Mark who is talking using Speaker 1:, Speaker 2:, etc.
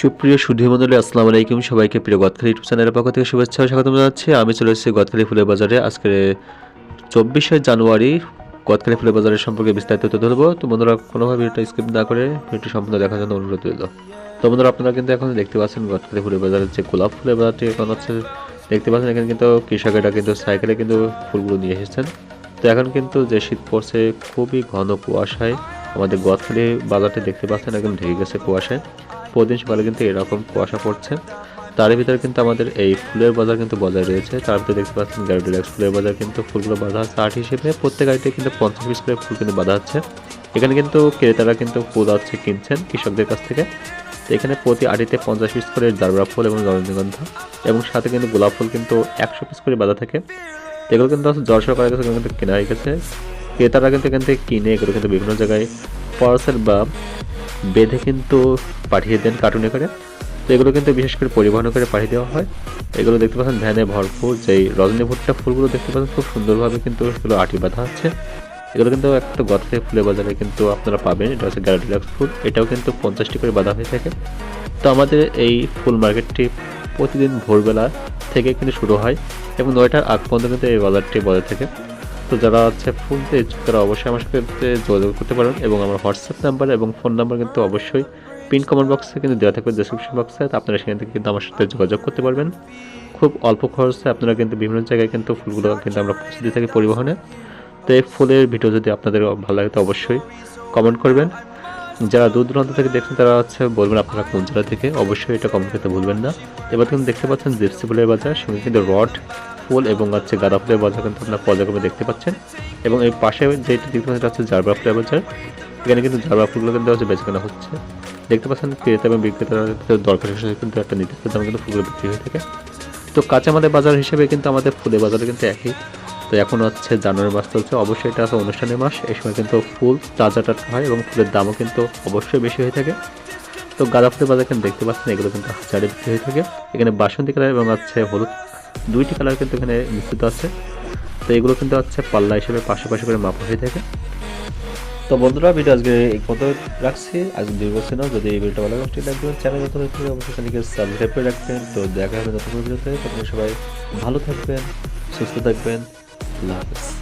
Speaker 1: সুপ্রিয় সুধী মন্ডলী আসসালামু আলাইকুম সবাইকে। প্রিয় গদখালি ইউটিউব চ্যানেলের পক্ষ থেকে শুভেচ্ছা ও স্বাগতম জানাচ্ছি। আমি চলে এসেছি গদখালি ফুলের বাজারে। আজকে চব্বিশে জানুয়ারি গদখালি ফুলের বাজারের সম্পর্কে বিস্তারিত তথ্য দেবো। তো বন্ধুরা, কোনোভাবে এটা স্কিপ না করে ভিডিওটি সম্পূর্ণ দেখার জন্য অনুরোধ রইল। তো বন্ধুরা, আপনারা কিন্তু এখন দেখতে পাচ্ছেন গদখালি ফুলের বাজারের যে গোলাপ ফুলের বাজারটি এখন হচ্ছে, দেখতে পাচ্ছেন এখানে কিন্তু কৃষকেরা কিন্তু সাইকেলে কিন্তু ফুলগুলো নিয়ে এসেছেন। তো এখন কিন্তু যে শীত পড়ছে, খুবই ঘন কুয়াশায় আমাদের গদখালি বাজারটি দেখতে পাচ্ছেন, একদম ঢেকে গেছে কুয়াশায়। প্রতিদিন সকালে কিন্তু এরকম কুয়াশা পড়ছে। তার ভিতরে কিন্তু আমাদের এই ফুলের বাজার কিন্তু বজায় রয়েছে। তার ভিতরে দেখতে পাচ্ছেন গ্যারি ফুলের বাজার কিন্তু ফুলগুলো বাঁধা আছে আট হিসেবে। প্রত্যেক আইটে কিন্তু পঞ্চাশ পিস করে ফুল কিন্তু বাঁধা আছে। এখানে কিন্তু ক্রেতারা কিন্তু ফুল আছে কিনছেন কৃষকদের কাছ থেকে। এখানে প্রতি আটিতে পঞ্চাশ পিস করে জারবা ফুল এবং রজনীগন্ধা এবং সাথে কিন্তু গোলাপ ফুল কিন্তু একশো পিস করে বাঁধা থাকে। এগুলো কিন্তু জ্বর সরকারের কাছে কিন্তু কেনা হয়ে গেছে। ক্রেতারা কিন্তু এখান থেকে কিনে এগুলো কিন্তু বিভিন্ন জায়গায় পার্সেল বা বেঁধে কিন্তু পাঠিয়ে দেন কার্টুনে করে তো এগুলো কিন্তু বিশেষ করে পরিবহন করে পাঠিয়ে দেওয়া হয়। এগুলো দেখতে পাচ্ছেন ভ্যানে ভরপুর, যেই রজনী ভুট্টা ফুলগুলো দেখতে পাচ্ছেন খুব সুন্দরভাবে কিন্তু এগুলো আটি বাঁধা আছে। এগুলো কিন্তু একটা গতকে ফুলের বাজারে কিন্তু আপনারা পাবেন, এটা হচ্ছে গ্যারা ডিলাক্স ফুল, এটাও কিন্তু পঞ্চাশটি করে বাঁধা হয়ে থাকে। তো আমাদের এই ফুল মার্কেটটি প্রতিদিন ভোরবেলা থেকে কিন্তু শুরু হয় এবং নয়টার আগ পর্যন্ত কিন্তু এই বাজারটি বজায় থাকে। তো যারা আছে ফুল ইচ্ছুক তারা অবশ্যই আমার সাথে যোগাযোগ করতে পারেন এবং আমার হোয়াটসঅ্যাপ নাম্বার এবং ফোন নাম্বার কিন্তু অবশ্যই পিন কমেন্ট বক্সে কিন্তু দেওয়া থাকবে ডিসক্রিপশন বক্সে আপনারা সেখান থেকে কিন্তু আমার সাথে যোগাযোগ করতে পারবেন। খুব অল্প খরচে আপনারা কিন্তু বিভিন্ন জায়গায় কিন্তু ফুলগুলো কিন্তু আমরা পৌঁছে দিয়ে থাকি পরিবহনে। তো এই ফুলের ভিডিও যদি আপনাদের ভালো লাগে, তো অবশ্যই কমেন্ট করবেন। যারা দূর দূরান্ত থেকে দেখছেন, তারা হচ্ছে বলবেন আপনারা কোন জেলা থেকে। অবশ্যই এটা কমেন্ট করতে ভুলবেন না। এবার কিন্তু দেখতে পাচ্ছেন জিপসি ফুলের বাজার সঙ্গে কিন্তু রড, ফুল এবং হচ্ছে গাঁদা ফুলের বাজার কিন্তু আপনারা পর্যায়ক্রমে দেখতে পাচ্ছেন। এবং এই পাশে যেটি দেখতে পাচ্ছেন হচ্ছে জারবা ফুলের বাজার। এখানে কিন্তু জারবা ফুলগুলো কিন্তু হচ্ছে বেচাকেনা হচ্ছে। দেখতে পাচ্ছেন ক্রেতা এবং বিক্রেতারা দরকার হিসেবে কিন্তু একটা নির্দিষ্ট দামে কিন্তু ফুলগুলো বিক্রি হয়ে থাকে। তো কাঁচামালের বাজার হিসেবে কিন্তু আমাদের ফুলের বাজারে কিন্তু একই। তো এখন হচ্ছে জানুয়ারি মাস চলছে। অবশ্যই এটা আছে অনুষ্ঠানের মাস। এই সময় কিন্তু ফুল তাজা টাটকা হয় এবং ফুলের দামও কিন্তু অবশ্যই বেশি হয়ে থাকে। তো গাঁদা ফুলের বাজার কিন্তু দেখতে পাচ্ছেন, এগুলো কিন্তু হাজারে বিক্রি হয়ে থাকে। এখানে বাসন্তী কালার এবং আছে হলুদ, দুইটি কালার কিন্তু এখানে মিশ্রিত আছে। তো এগুলো কিন্তু হচ্ছে পাল্লা হিসেবে পাশাপাশি করে মাপা হয়ে থাকে। তো বন্ধুরা, ভিডিও আজকে এই পর্যন্ত রাখছি। আজকে দুই বছর যদি এই ভিডিওটা ভালো লাগে লাইক দেবেন চ্যানেল নতুন থাকলে অবশ্যই চ্যানেলকে সাবস্ক্রাইব করে রাখবেন। তো দেখা হবে নতুন ভিডিওতে। তখন সবাই ভালো থাকবেন, সুস্থ থাকবেন। love